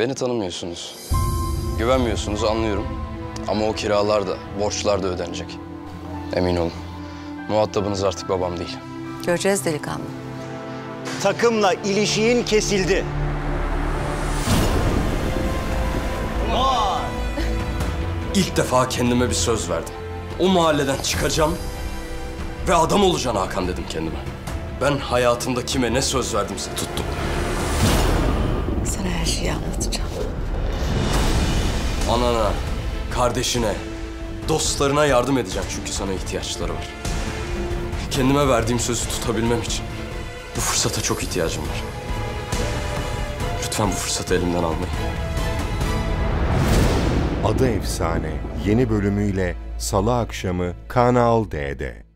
Beni tanımıyorsunuz. Güvenmiyorsunuz anlıyorum. Ama o kiralar da, borçlar da ödenecek. Emin olun. Muhatabınız artık babam değil. Göreceğiz delikanlı. Takımla ilişiğin kesildi. İlk defa kendime bir söz verdim. O mahalleden çıkacağım ve adam olacaksın Hakan dedim kendime. Ben hayatımda kime ne söz verdimse tuttum. Şeyi anlatacağım. Anana, kardeşine, dostlarına yardım edeceğim çünkü sana ihtiyaçları var. Kendime verdiğim sözü tutabilmem için bu fırsata çok ihtiyacım var. Lütfen bu fırsatı elimden almayın. Adı Efsane yeni bölümüyle Salı akşamı Kanal D'de.